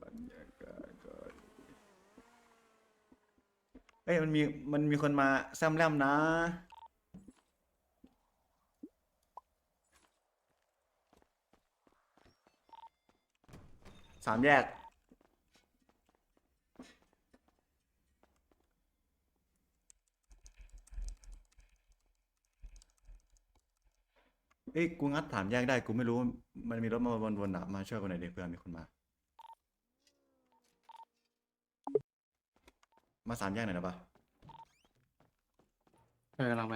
บรรยากาศก่อนเอ้ยมันมีมันมีคนมาแซมแรมนะ สามแยก เอ้ยกูงัดสามแยกได้กูไม่รู้มันมีรถมาวนๆอะมาช่วยกูหน่อยดิเพื่อนมีคนมา มาสามแยกหน่อยนะปะเออกำลังไป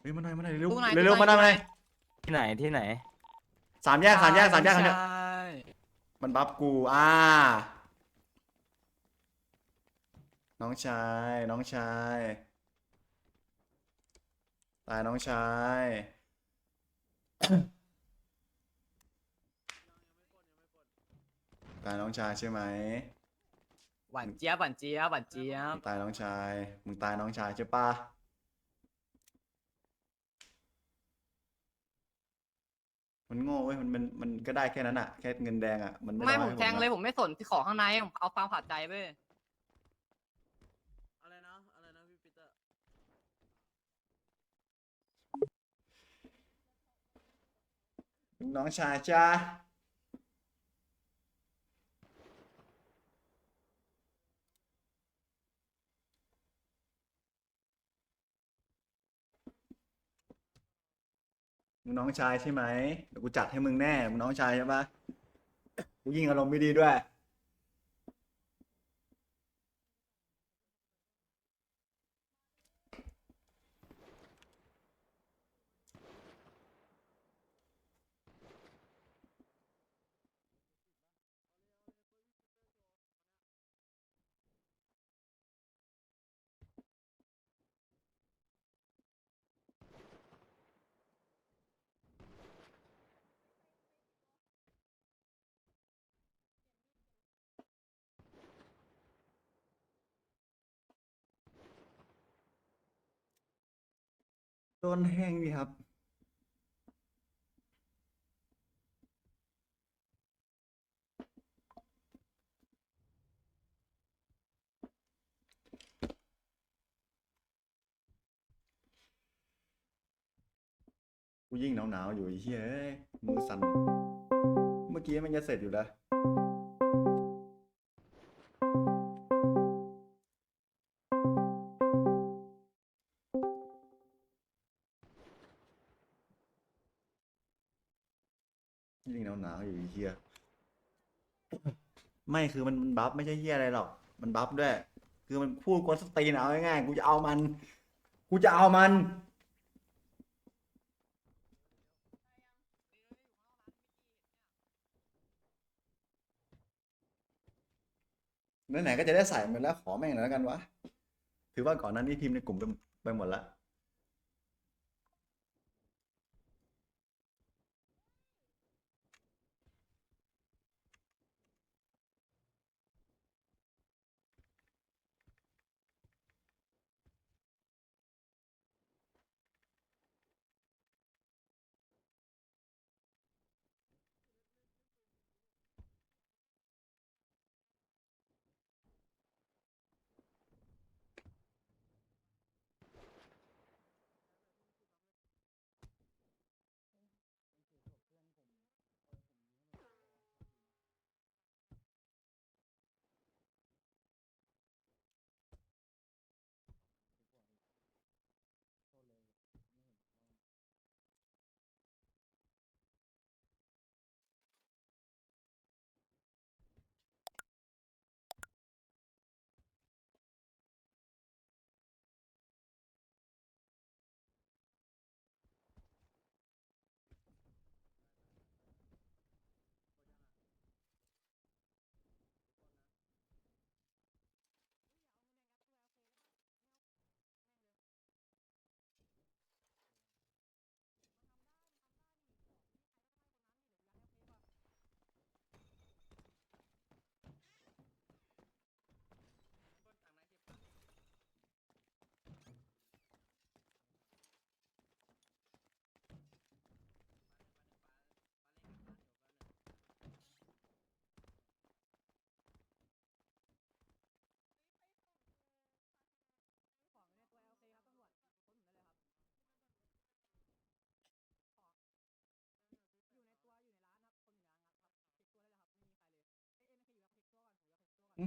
เฮ้ยมาหน่อยมาหน่อยเร็วตู้ไหนเร็วเร็วตู้ไหนมาหน่อยมาหน่อยที่ไหนที่ไหน สามแยกสามแยกสามแยกสามแยก ใช่ มันบัฟกู อ่า น้องชาย น้องชาย ตายน้องชาย ตายน้องชายใช่ไหม หวานเจี๊ยบหวานเจี๊ยบหวานเจี๊ยบมึงตายน้องชาย มึงตายน้องชายใช่ปะ มันโง่เว้ยมันมันมันก็ได้แค่นั้นอะแค่เงินแดงอะมันไม่ไม่ด้ผมให้แทงเลยนะผมไม่สนที่ของข้างในผมเอาความผาดใจเว้ยอะไรนะ อะไรนะพี่ปีเตอร์ น้องชายจ้า มึงน้องชายใช่ไหมเดี๋ยวกูจัดให้มึงแน่ มึงน้องชายใช่ปะกูยิงอารมณ์ไม่ดีด้วย โดนแห้งดีครับ กูยิ่งหนาวๆอยู่ไอ้เหี้ยเอ้ยมือสั่น เมื่อกี้มันจะเสร็จอยู่แล้ว อยู่ไอ้เหี้ยไม่คือมันมันบัฟไม่ใช่เหี้ยอะไรหรอก มันบัฟด้วย คือมันพูดกวนสตรีนเอาง่ายๆกูจะเอามัน กูจะเอามัน ไหนๆก็จะได้ใส่มันแล้วขอแม่งหน่อยแล้วกันวะ ถือว่าก่อนหนั้นนี่พิมพ์ในกลุ่มไปไปหมดละ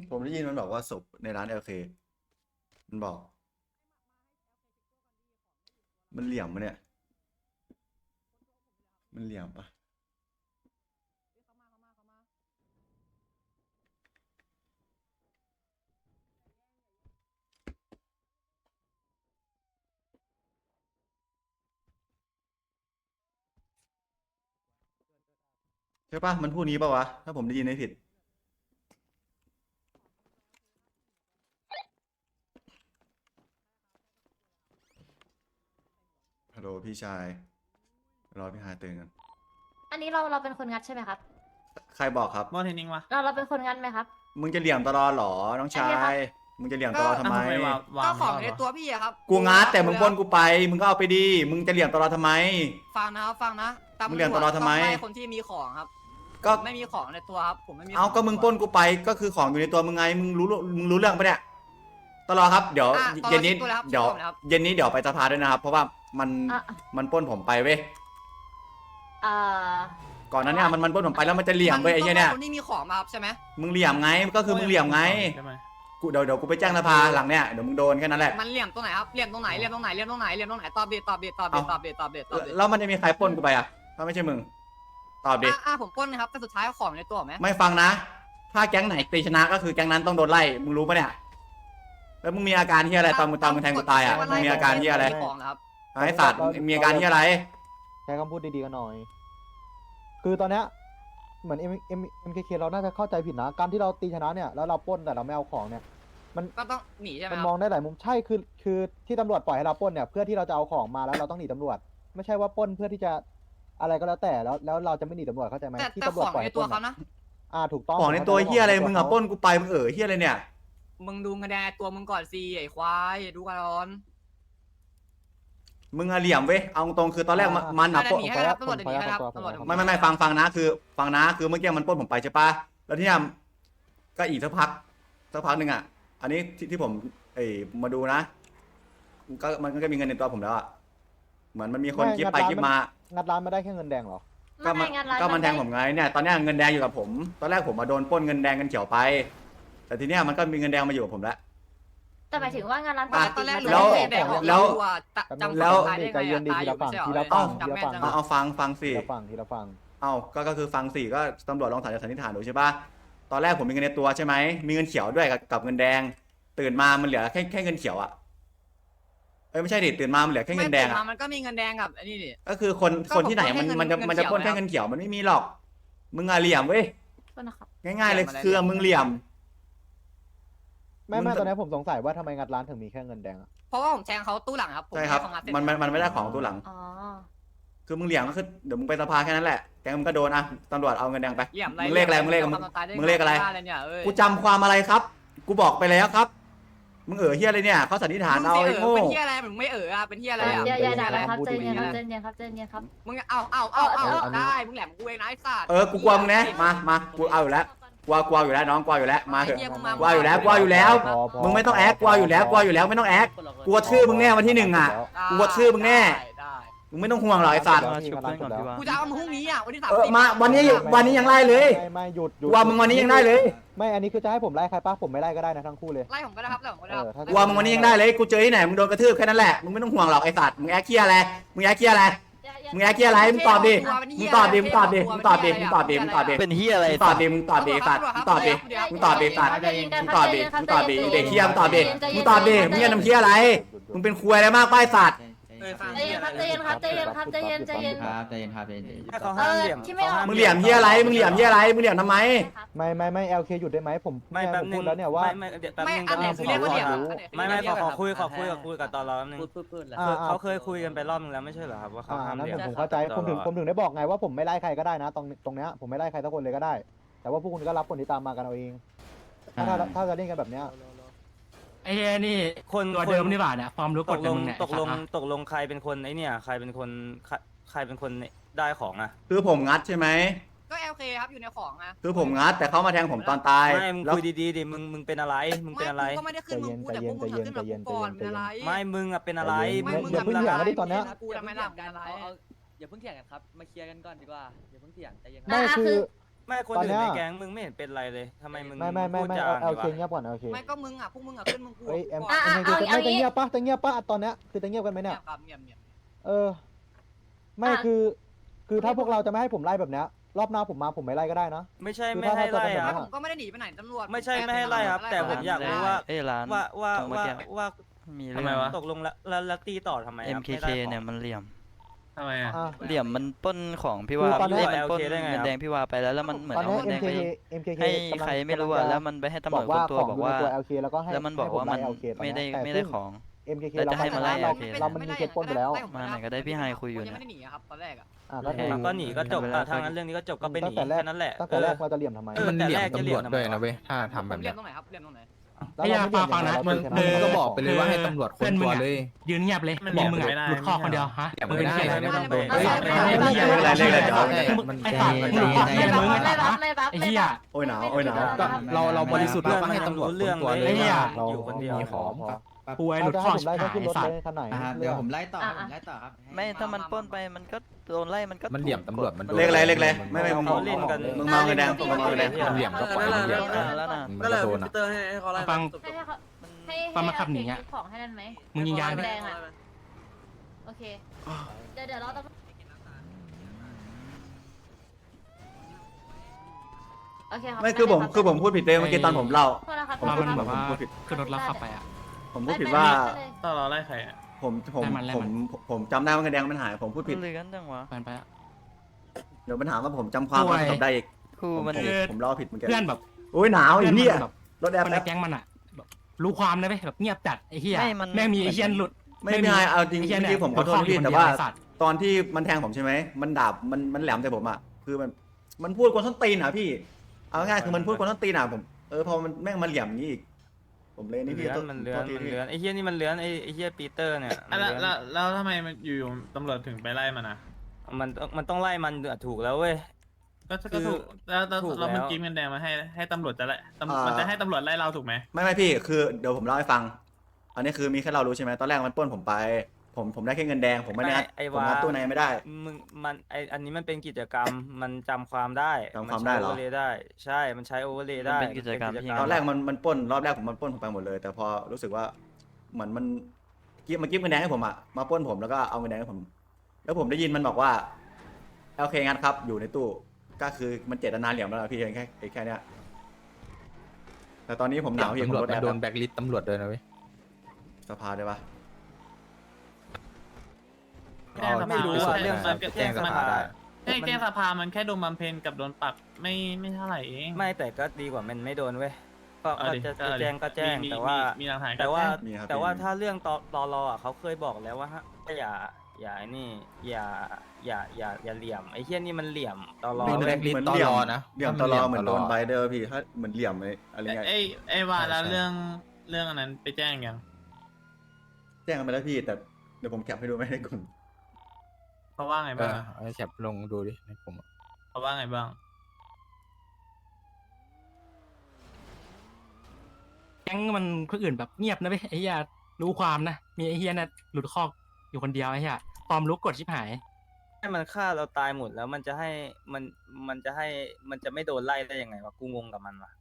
ผมได้ยินมันบอกว่าศพในร้านเอลเคมันบอก มันเหลี่ยมมะเนี่ย มันเหลี่ยมปะใช่ปะมันพูดนี้ปะวะ ถ้าผมได้ยินไม่ผิด โหลพี่ชาย รอพี่ฮายตื่นกันอันนี้เราเราเป็นคนงัดใช่ไหมครับ ใครบอกครับ มอเทนนิงวะเราเราเป็นคนงัดไหมครับ มึงจะเหลี่ยมตลอดเหรอ น้องชาอันนี้ครัย บ มึงจะเหลี่ยมตลอดทำไมอะวางวางก็ของรบในวะตัวพี่อะครับกูงัดแต่มึงปล้นกูไป มึงก็เอาไปดี มึงจะเหลี่ยมตลอดทำไม ฟังนะครับฟังนะตำมึงเรียนตลอดทำไมงล่คนที่มีของครับก็ไม่มีของในตัวครับผมไม่มีเอาขก็มึงปล้นกูไป ก็คือของอยู่ในตัวมึงไง มึงรู้ มึงรู้เรื่องปะเนี่ย ตลอดครับ เดี๋ยว อะตลอดเย็นนี้ตัวแล้วครับเดี๋ยวตัวแล้วครับ เย็นนี้เดี๋ยวไปสภาด้วยนะครับ เพราะว่า มันอะ มันปล้นผมไปเว้ยเอ่อ ก่อนหนั้นเนี่ยมันมันปล้นผมไปแล้วมันจะเหลี่ยมเว้ยไอ้เหี้ยเนี่ย คนที่มีของมาครับใช่ไหมมึงเหลี่ยมไงก็คือมึงเหลี่ยมไงใช่ไหมกูเดี๋ยวเดี๋ยวกูไปแจ้งสภาหลังเนี่ยเดี๋ยวมึงโดนแค่นั้นแหละ มันเหลี่ยมตรงไหนครับเหลี่ยมตรงไหนเหลี่ยมตรงไหนเหลี่ยมตรงไหนเหลี่ยมตรงไหนตอบดีตอบดีตอบดีเอ้าตอบดีตอบดีตอบดีแล้วมันจะมีใครปล้นกูไปอะถ้าไม่ใช่มึงตอบดิ อะอะผมปล้นนะครับแต่สุดท้ายเอาของในตัวไหมไม่ฟังนะ ถ้าแก๊งไหนตีชนะก็คือแก๊งนั้นต้องโดนไล่ มึงรู้ปะเนี่ย แล้วมึงมีอาการที่อะไรตอนมึงตอนมึงแทงกูตายอะ มึงมีอาการที่อะไรมีของเหรอครับ ไอ้สัตว์มีอาการที่อะไร ใช้คำพูดดีๆกันหน่อย คือตอนเนี้ยเหมือน M M M K K เราน่าจะเข้าใจผิดนะ การที่เราตีชนะเนี่ยแล้วเราปล้นแต่เราไม่เอาของเนี่ย ก็ต้องหนีใช่ไหมมันครัมองบได้หลายมุมใช่คือคือที่ตำรวจปล่อยให้เราปล้นเนี่ยเพื่อที่เราจะเอาของมาแล้วเราต้องหนีตำรวจ ไม่ใช่ว่าปล้นเพื่อที่จะอะไรก็แล้วแต่แล้วแล้วเราจะไม่หนีตำรวจเข้าใจไหมแต่ที่แต่ตำรขวจองปล่อยในให้ปตัวล้นเขาอะนะ อ่าถูกต้องของในตัวเฮียอะไรมึงอะปล้นกูไปมึงเออเฮียอะไรเนี่ย มึงดูเงินแดงตัวมึงก่อนสิไอ้ควายดูกันร้อน มึงอะเหลี่ยมเว้ยเอาตรงๆคือตอนแรกมันมันอะอะปล้น หนีให้ครับตำรวจหนีให้ครับตำรวจไม่ไม่ไม่ฟังฟังนะคือฟังนะคือเมื่อกี้มันปล้นผมไปใช่ปะแล้วที่เนี่ยก็อีกสักพักสักพักหนึ่งอะ อันนี้ที่ที่ผมเอ้ยมาดูนะก็มันก็มีเงินในตัวผมแล้วอะเหมือนมันมีคนกิฟไปกิฟมา งัดร้านมาได้แค่เงินแดงเหรอ ก็มันไงัดร้านก็มันแทงได้ผมไงเนี่ยตอนเนี้ยเงินแดงอยู่กับผม ตอนแรกผมมาโดนปล้นเงินแดงเงินเขียวไป แต่ทีเนี้ยมันก็มีเงินแดงมาอยู่กับผมแล้ว แต่หมายถึงว่างานร้านปอะกตอนแรกมันแล้วไม่แดได้งบบออกกแล้วจำแล้วตายได้ไงใจเย็นดีตายอยู่ทีละฝั่งไม่ใช่เหรอทีละฝั่งจำแม่นทีละฝั่งจังเอาเอาฟังฟังสิทีละฝั่งทีละฝั่งเอาก็ก็คือฟังสิก็ตำรวจลองสันนิษฐานสันนิษฐานดูใช่ปะตอนแรกผมมีเงินในตัวใช่ไหมมีเงินเขียวด้วยกับกับเงินแดง ตื่นมามันเหลือแค่แค่เงินเขียวอะเอ้ยไม่ใช่ดิตื่นมามันเหลือแค่เงินแดงไม่อะตื่มามันก็มีเงินแดงกับอันนี้ดิก็คือคนก็คนที่ไหนผมมันปล้นแค่มันจะเงินมันจะปล้นเงิแค่นเขียวเงินเขียวมันไม่มีหรอก มึงอะเหลี่ยมเว้ยโทษนะครับง่ายๆเลยเหลี่ยมอะไรคือมึงเหลี่ยม ไม่มึไม่งตอนนี้ผมสงสัยว่าทำไมงัดร้านถึงมีแค่เงินแดงอะเพราะว่าผมแทงเขาตู้หลังครับผมใช่ครับ แทงเขางัดเสจมันมันมันไม่ได้ของตัวหลัง อ๋อคือมึงเหลี่ยมก็คือเดี๋ยวมึงไปสภาแค่นั้นแหละแกมึงก็โดนอะตำรวจเอาเงินแดงไปเหลี่ยมอะไรมึงเลขอะไรมึงเลขหยมึงทำตายด้มึงเลขอะไรบ้าเนี่ยเอ้ยกูจำความอะไรครับ กูบอกไปแล้วครับ มึงเออเฮียอะไรเนี่ยเขาสันนิษฐานมึงเอาสิไอ้เออโง่เป็นเฮียอะไรมึงไม่เอออะเป็นเฮียอะไรอะอย่าอย่าด่ากันครับพูดใจดีเย็นๆครับใจเย็นครับใจเย็นครับ มึงเอาเอาเอาเอาเอาเอาได้มึงแหลมกูเองนะไอ้สัตว์เออกูกลัวมึงนะมามากูเอาอยู่แล้ว กลัวกลัวอยู่แล้วน้องกลัวอยู่แล้วมาเถอะไอ้หี้ยมึงมกลัวอยู่แล้วกลัวอยู่แล้วพอพอมึงไม่ต้องแอคกลัวอยู่แล้วกลัวอยู่แล้วไม่ต้องแอคกลัวชื่อมึงแน่วันที่หนึ่งอะกูว่าชื่อมึงแน่ได้ได้มึงไม่ต้องห่วงหรอกไอ้สัตว์มาชุบเพื่อนก่อนดีกว่ากูจะเอามาพรุ่งนี้อะวันที่สามเออสิบมาวันนี้วันนี้ยังไล่เลยไม่ไม่หยุดหยุกดลัวมึงวันนี้ยังได้เลย ไม่อันนี้คือจะให้ผมไล่ใครป้าผมไม่ไล่ก็ได้นะทั้งคู่เลยไล่ผมก็ได้ครับไล่ผมก็ได้ครับเออถ้ากลัวมึงวันนี้ยังได้เลยกูเจอที่ไหนมึงโดนกระทืบแค่นั้นแหละมึงไม่ต้องห่วงหรอกไอ้สัตว์มึงแอคเคียอะไรมึงแอคเคียอะไร มึงแอคเคียอะไรมึงตอบดิมึงตอบดิมึงตอบดิมึงตอบดิมึงตอบดิมึงตอบดิเป็นเฮียอะไรมึงตอบดิมึงตอบดิสัตว์มึงตอบดิมึงตอบดิสัตว์มึงตอบดิมึงตอบดิเด็กเคียมึงตอบดิมึงตอบดิมึงจะทำเคียอะไรมึงเป็นควยอะไรมากป้ายสัตว์เออฟัง ใจเย็นครับใจเย็นครับใจเย็นครับใจเย็นใจเย็นครับใจเย็นครับใจเย็นใจเย็นให้เขาห้ามเหลี่ยมที่ไม่ออกมึงเหลี่ยมเฮียอะไร มึงเหลี่ยมเฮียอะไร มึงเหลี่ยมทำไม ไม่ไม่ไม่ LK หยุดได้ไหมผมไม่เนี่ยแป๊บผมนึพูงดแล้วเนี่ยว่าไม่ไม่เดี๋ยวแป๊บไม่นึงอันไหนคือเรียกว่าเหลี่ยมอะอันไหนคือไม่ไม่เรีขยอกขอว่าคุยขอคุยขอคุยกับตอนรอแป๊บนึงพูดพูดพูดแล้วอ่าคือเขาเคยคุยกันไปรอบนึงแล้วไม่ใช่เหรอครับว่าเขาอ่าห้ามนั้นเหลี่ยผมมผมเข้าใจตผมถึงลอดผมถึงได้บอกไงว่าผมไม่ไล่ใครก็ได้นะตรงตรงเนี้ยผมไม่ไล่ใครสักคนเลยก็ได้ แต่ว่าพวกคุณก็รับผลที่ตามมากันเอาเองถ้าถ้าถ้าจะเล่นกันแบบเนี้ย ไอ้เหี้ยนี่คนตัวคนเดิมนี่หว่าเนี่ยความรู้กตฎกกัลบงมึงเนี่ยตกลงไอ้สัตว์ตกลงใครเป็นคนไอเนี่ย ใครเป็นคนใครใครเป็นคนได้ของอะคือผมงัดใช่ไหมก็เอลเคครับอยู่ในของอะคือผมงัดแต่เขามาแทงผมตอนตายไม่มึงแล้วคุยดีๆดิมึงมึงเป็นอะไรมึงเป็นอะไร กูก็ไม่ได้ขึ้นมึงกูแต่พวกมึงอะขึ้นมากูก่อนเป็นอะไรไม่มึงอะเป็นอะไรไม่มึงมึงอย่าเพิ่งทำเถียงอะไรกันดิตอนเนี้ย กูทำไมหลับกันอะไรเอาเอาอย่าเพิ่งเถียงกันครับ มาเคลียร์กันก่อนดีกว่า อย่าเพิ่งเถียงใจเย็นไม่คือ ไม่คนตอนอื่เนี้นยในแก๊งมึงไม่เห็นเป็นไรเลยทำไมมึงไม่ไม่ไม่พูดไม่จาเอางเอลดีเควะเงียบก่อนเอลเคไม่ก็มึงอะพวกมึงอะขึ้นมึงกูเฮ้ยเอ็มอะเอ็มอะเคเอาไม่เอาจะงี้เงียบปะจะเงียบปะตอนเนี้ยคือจะเงียบกันไหมเงีเนี่ยยบครับเงียบเงียบเออ ไม่อะ คือ คือถ้าพวกเราจะไม่ให้ผมไล่แบบเนี้ยรอบหน้าผมมาผมไม่ไล่ก็ได้นะ ไม่ใช่คือไม่ถ้าให้ถ้าไล่จะคทำรับแบบผมก็ไม่ได้หนีไปไหนตำรวจไม่ใช่ไม่ให้ไล่ครับ แต่ผมอยากรู้ว่า เอ้ยร้านว่าว่าตรงเมื่อว่ากี้ว่ามีทำเรื่ไมองวะตกลงแล้วแล้วแล้วตีต่อทำไมครับไม่ MKK ได้ของเนี่ยมันเหลี่ยม ทำไมอะ อะ เหลี่ยมมันปล้นของพี่คือว่าตอนเนี้ยมันปล้น LK ได้ไงเงิคนรับแดงพี่ว่าไปแล้วแล้วมันเหมือนตอนเอาเนี้ยเงินแดง MKK ไป MKK ให้กำลังใครไม่รู้อะกำลังจะแล้วมันไปให้ตำรบวอจกว่าคนตัวของบอกอยู่ในว่าตัว LK แล้วก็ให้แล้วมันบอกว่ามันให้ผไล่ LK ตอนไม่เนี้ยได้แต่ไม่ได้ซึ่ง ของ MKK แล้วเราจะให้มาไล่เรา LK เรามันมีเคสปล้นไปแล้วมาไหนก็ได้พี่ไฮคุยอยู่เนี่ยงไม่ได้หนีอะครับตอนแรกอะอะก็โอเคถูกก็หนีก็จบเวลาอะถ้างั้นเรื่องนี้ก็จบก็ไปหนีตั้งแต่แรก แค่นั้นแหละตั้งแต่แรกเออเราจะเหลี่ยมทำไม เออ มันเหลี่ยมแต่แรกจะตำเหลี่รยวมจทำไมด้วยวะนะเว้ยถ้าทำแบบเรียเนี้กยตรงไหนครับเรียกตรงไหน แล้วเราไม่เหลี่ยมฟังนะยังไงมึงเรามึงชนะก็บอกไปเลยว่าให้ตำรวจคนตัวเลย ยืนเงียบเลยมันมีเหลี่ยมมึงอะไม่ได้ หลุดข้อคนเดียวฮะเหลี่ยมมึงไม่เป็นได้ใครไม่ต้องโดนไม่ได้ไม่ได้ไม่ได้เรียกอะไรเรียกอะไรเดี๋ยวมันไอ้สัตว์มึงหลุดข้อไล่เดียวบัมึฟงไล่บัฟไอ้ไล่บัฟไอ้เหี้ยโอ้ยหนาวโอ้ยหนาวก็เราเราบริสุทธิ์เราก็ให้ตำรวจรู้เรื่องคนตัวเลเลยยไอ้เหี้ยเราอยู่คนเดียวมีของพอ ป่วยเอาหลุดจะข้ให้อผมชิบไล่หาก็ยขึ้นรถไอ้สัตว์เลยคันไหนอ่าเดี๋ยวผมไล่ต่ออะ ผมไล่ต่อครับให้ไม่ถ้ามันปล้นไปมันก็โดนไล่มันก็มันเหลี่ยมตำรวจมันโดนเลขอะไรเลขอะไรไม่ไม่มึงเขาเล่นกันมึงมาเงินแดงมึงมาเงินแดงมันเหลี่ยมก็ปล่อยมันเหลี่ยมเออแล้วนะมันก็โดนอะฟัง ให้ให้เขาให้ตอนให้มาขับหนีเาอะเก็บของให้นั่นไหมมึงยิงยางดิแดงอะโอเคเดี๋ยวเดี๋ยวเราต้องโอเคครับไม่คือผมด้รับคือผมพูดผิดไปเมื่อกี้ตอนผมเล่า โทษนะครับผมว่ามันพูดแบบว่าผมพูดผิดขึ้นรถแล้วขับไปอะ ผมพูดผิดว่าได้เลยตอนเราไล่ใครอะผมผมได้มันได้ผมัมนผมจำได้ว่าเงินแดงมันหาย ผมพูดผิดมันเหลือนจังวะไปไปอะเดี๋ยวปัญหามว่าผมจำความป่วยจำได้อีกครูผมมัน ผมคือผมเล่าผิดเมื่อกี้เพื่อนแบบโอ้ยหนาวไอ้เพื่อนเหี้ยมันแบบรถแอร์คนในแป๊บแก๊งมันอะแบบรู้ความนะเว้ยแบบเงียบจัดไอ้เหี้ยไม่มัน แม่งมีไอ้เหี้ยหลุดไม่ไม่ไงเอาจริงไอ้เหี้ยเมื่อเนี่กี้ยผมขอโทษหลุดข้พี่คนแต่เดียว่าไอ้สัตว์ตอนที่มันแทงผมใช่ไหม มันดาบมันมันแหลมแต่ผมอะ คือมันมันพูดกวนส้นตีนอะพี่ เอาง่ายๆคือมันพูดกวนส้นตีนอะผม เออพอมันแม่งมาเหลี่ยมอย่างนี้อีก ผมเลยนี่เลืพี่อนโทษมันเลือนโทษทีมันพี่เลือนไอ้เหี้ยนี่มันเลือนไอ้ไอ้เหี้ยปีเตอร์เนี่ยมันแล้วเลื้อนแล้วแล้วทำไมมันอยู่ๆตำรวจถึงไปไล่มันอะมันต้องมันต้องไล่มันอะถูกแล้วเว้ย ก็คืก็อถูกแล้วแล้วถูกเรามันแล้วกินเงินแดงมาให้ให้ตำรวจจะไล่ตำมันจะให้ตำรวจไล่เราถูกไหมไม่ไม่พี่คือเดี๋ยวผมเล่าให้ฟัง อันนี้คือมีแค่เรารู้ใช่ไหมตอนแรกมันปล้นผมไป ผมผมได้แค่เงินแดง ผมไม่ได้งัดไอ้ผมวา งัดตู้ในไม่ได้ มึงมันไออันนี้มันเป็นกิจกรรม มันจำความได้จำความได้เหรอนใช้โอเวอร์เลยได้ ใช่ มันใช้โอเวอร์เลยได้มันเป็นกิจกรรมที่ ตอนแรกมันมันปล้นรอบแรกผมมันปล้นผมไปหมดเลย แต่พอรู้สึกว่าเหมือนมันกิ๊บมันกิ๊บเงินแดงให้ผมอะมาปล้นผมแล้วก็เอาเงินแดงให้ผม แล้วผมได้ยินมันบอกว่าโอเคงั้นครับอยู่ในตู้ก็คือมันเจตนาเหลี่ยมแล้วล่ะพี่แค่ไอ้แค่เนี้ยแต่ตอนนี้ผมหนาวพี่ผมตำรวจรถแอมันร์โดนแบล็คลิสต์ตำรวจด้วยนะเว้ย สภาได้ปะแจ้งสไม่ภารู้ว่าเรื่องมันแจ้งสภาได้ แจ้งแจ้งสภามันแค่โดนบำเพ็ญกับโดนปรับไม่ไม่เท่าไหร่เอง ไม่แต่ก็ดีกว่ามันไม่โดนเว้ยก็เอาก็ดิจะเอาดิแจ้งก็แจ้งมีแต่ว่า มีมีหลักฐานก็แต่ว่าแจ้งมีครับแต่ว่าพี่ถ้าเรื่องตอตอรออะเขาเคยบอกแล้วว่าฮะอย่าอย่าไอ้นี่อย่าอย่าอย่าอย่าเหลี่ยมไอ้เหี้ยนี่มันเหลี่ยมตอรอไม่เหแบมืล็อนคลิสต์เหมือนเหลี่ยมตลอนะเหลี่ยมตถ้าลมันอเหมือนโดนตลไบเดอร์พี่ถ้าเหมือนเหลี่ยมเลยอะไรเงี้ยไอ้ไอ้ว่าแล้วใช่ใช่เรื่องเรื่องอันนั้นไปแจ้งยัง แจ้งกันไปแล้วพี่แต่เดี๋ยวผมแคปให้ดูไม่ได้กลุ่ม เขาว่าไงเอบ้างอเอาแคปลงดูดิในกลุ่มอะเขาว่าไงบ้าง แก๊งมันคนอื่นแบบเงียบนะเว้ยไอ้เหี้ยรู้ความนะ มีไอ้เหี้ยน่ะหลุดข้ออยู่คนเดียวไอ้เหี้ยตอมรู้กดชิบหาย ให้มันฆ่าเราตายหมดแล้วมันจะให้มันมันจะให้มันจะไม่โดนไล่ได้ยังไงวะกูงงกับมันวะ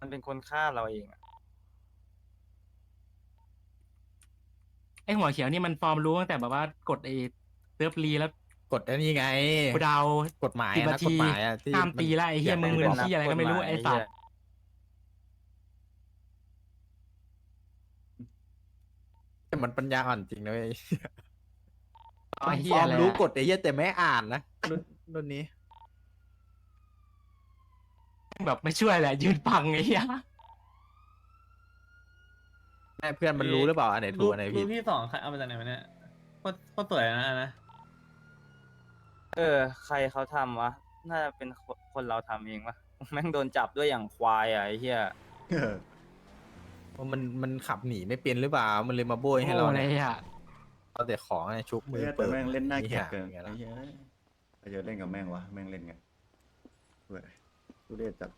มันเป็นคนฆ่าเราเองอะไอ้หัวเขียวนี่มันฟอร์มรู้ตั้งแต่แบบว่ากดไอ้ เติร์ฟรีแล้วกดไอ้นี่ไงกูเดาวกฎหมายสิบอะนานะทีกฎหมายอะที่ห้ามตีนละไอ้เหี้ยมึงมึนที่อะไรก็ไม่รู้ไอ้สัตว์แต่มันปัญญาอ่อนจริงนะเว้ยไอ้เหี้ฟยอร์มอะไรรู้อะกฎไอ้เหี้ยแต่ไม่อ่านนะรุ่นรุ่นนี้ แบบไม่ช่วยแหละ ยืนฟังไอ้เหี้ยแม่เพื่อนมันรู้หรือเปล่าอันไหนถูกอันไหนรูผิดปที่สองใครเอามาจากไหนวะเนี่ยโคตรโคตรสวยนะอันนะ เออ ใครเขาทำวะ น่าจะเป็นคนคนเราทำเองวะ แม่งโดนจับด้วยอย่างควายอะไอ้เหี้ยว่ามันมันขับหนีไม่เป็นหรือเปล่า มันเลยมาโบยให้เราโอ้เนี่ยเลยอะเอาแต่ของเนี่ยชุบมือเนี่ยแต่เปิดแม่งเล่นหน้าเกลียดหี้เกินไงไอ้ล่ะเหี้ยไอ้เหี้ยเล่นกับแม่งวะแม่งเล่นไงเว้ยดูเด็ดจัด